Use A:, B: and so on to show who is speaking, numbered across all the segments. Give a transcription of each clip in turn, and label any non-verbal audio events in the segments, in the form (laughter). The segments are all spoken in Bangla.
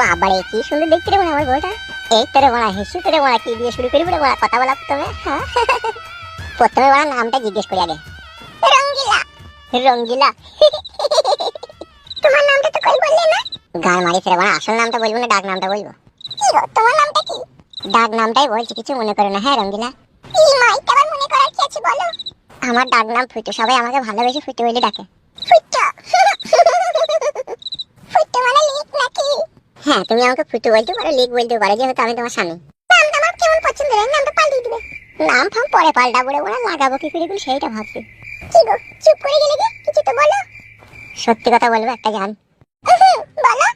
A: বাবারে, কি সুন্দর দেখতে রে আমার বউটা। এই তোরে বড়া হেসু তোরে বড়া কি দিয়ে শুরু করি বলে বড়া কথা বলা প্রথমে হ্যাঁ? (laughs) প্রথমে বড়া নামটা জিজ্ঞেস করি আগে। রঙ্গিলা। রঙ্গিলা। (laughs) তোমার নামটা তো কই বললে না? গান মারি ফেরে বড়া আসল নামটা বলব না, ডাক নামটা বলব? কি গো, তোমার নামটা কি? ডাক নামটাই বলছি, কিছু মনে করো না হ্যাঁ রঙ্গিলা? এই মাইটা আবার মনে করার কি আছে বলো? আমার ডাক নাম ফুটু, সবাই আমাকে ভালোবেসে ফুটু বলে ডাকে। ফুটু (laughs) মানে লিক নাকি হ্যাঁ তুমি আমাকে ফুটু বলতে পারো, লিক বলতে পারো, যেহেতু আমি তোমার স্বামী। নামটা আমার কেমন পছন্দ হয় নামটা পাল্টিয়ে দিবে নাম ফাম পরে পাল্টাবো রে ওরা লাগাবো কি করে সেইটা ভাবছি। কি গো, চুপ করে গেলে যে কিছু তো বলো। সত্যি কথা বলব, একটা গান। বলো।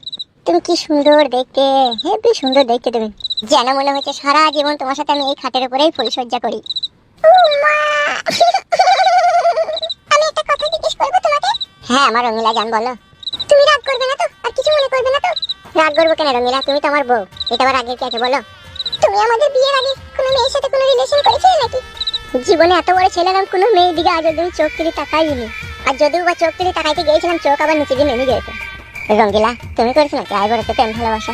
A: তুমি কি সুন্দর দেখতে। হেবি সুন্দর দেখতে তুমি। যেন মনে হচ্ছে সারা জীবন তোমার সাথে আমি এই খাটের উপরেই পরিচর্যা করি। আমি একটা কথা জিজ্ঞেস করব তোমাকে? হ্যাঁ আমার রঙিলা জান বলো। রাগ করব কেন রঙিলা? তুমি তো আমার বউ। এটা আবার আগে কি আছে বলো? তুমি আমাদের বিয়ের আগে কোনো মেয়ের সাথে কোনো রিলেশন করেছিলে নাকি? জীবনে এত বড় ছেলে আমি কোনো মেয়ের দিকে আজ অব্দি চোখ তুলে তাকাইনি। আর যদিও বা চোখ তুলে তাকাইতে গিয়েছিলাম চোখ আবার নিচে দিয়ে নেমে গিয়েছে। রঙ্গিলা তুমি করেছ নাকি? আইবরতে প্রেম ভালোবাসা।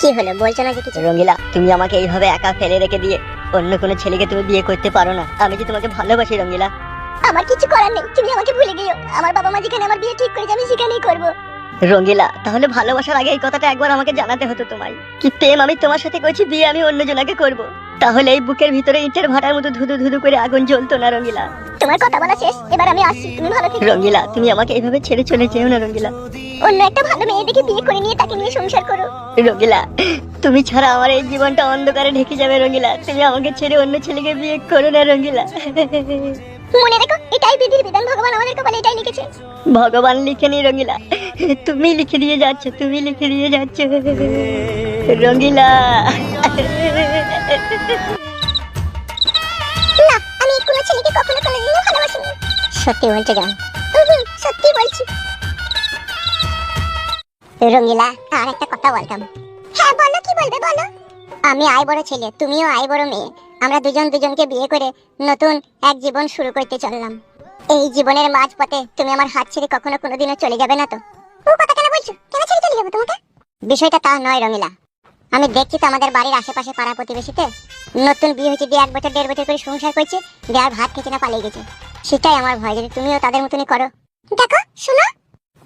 A: কি হলো? বলছো না যে কিছু?
B: রঙ্গিলা তুমি আমাকে এইভাবে একা ফেলে রেখে দিয়ে অন্য কোনো ছেলেকে তুমি বিয়ে করতে পারো না। আমি যে তোমাকে ভালোবাসি রঙ্গিলা
A: আমার কিছু করার নেই। তুমি আমাকে ভুলে গিয়েও আমার বাবা মা যেখানে আমার বিয়ে ঠিক করেছে আমি সেখানেই করব।
B: রঙ্গিলা তাহলে ভালোবাসার আগে এই কথাটা একবার আমাকে জানাতে হতো তোমায়। কি প্রেম আমি তোমার সাথে করছি বিয়ে আমি অন্য জনাকে করব। তাহলে এই বুকের ভিতরে ইটের ভাটার মতো ধুধু ধুধু করে আগুন জ্বলতো না রঙ্গিলা?
A: তোমার কথা বলা শেষ এবার আমি আসছি তুমি ভালো থেকো।
B: রঙ্গিলা তুমি আমাকে এইভাবে ছেড়ে চলে যেও না রঙ্গিলা।
A: অন্য একটা ভালো মেয়ে দেখে বিয়ে করে নিয়ে তাকে নিয়ে সংসার করো।
B: রঙ্গিলা তুমি ছাড়া আমার এই জীবনটা অন্ধকারে ঢেকে যাবে রঙ্গিলা। তুমি আমাকে ছেড়ে অন্য ছেলেকে বিয়ে করো না রঙ্গিলা।
A: মনে রেখো এটাই বিধির বিধান ভগবান আমাদের কপালে এটাই লিখেছে।
B: ভগবান লিখে নি রঙ্গিলা। তুমি লিখে দিয়ে যাচ্ছ, তুমি লিখে দিয়ে যাচ্ছ।
A: বলছি রঙ্গিলা আর একটা কথা বলতাম। হ্যাঁ বলো, কি বলবে, বলো। আমি ছেলে, তুমিও বড় মেয়ে। আমরা দুজন দুজনকে বিয়ে করে নতুন এক জীবন শুরু করতে চললাম। এই জীবনের মাঝপথে তুমি আমার হাত ছেড়ে কখনো কোনোদিনও চলে যাবে না তো? বিষয়টা তা নয়, রঙিলা। আমি দেখছি তো আমাদের বাড়ির আশেপাশে পাড়া প্রতিবেশীতে নতুন বিয়ে হয়েছে দিয়ে এক বছর, দেড় বছর করে সংসার করছে দিয়ে আর ভাত খেতে না পালিয়ে গেছে। সেটাই আমার ভয়, যদি তুমিও তাদের মতনই করো। দেখো, শোনো,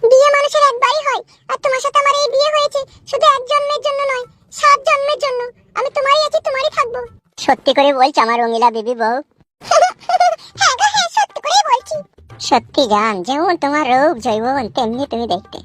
A: বিয়ে মানুষের একবারই হয়, আর তোমার সাথে আমার এই বিয়ে হয়েছে শুধু এক জন্মের জন্য নয়, সাত জন্মের জন্য। আমি তোমারই আছি, তোমারই থাকব। সত্যি করে বলছি আমার রঙিলা বেবি বউ। সত্যি করেই বলছি সত্যি জান যেমন তোমার রূপ জৈবন তেমনি তুমি দেখতে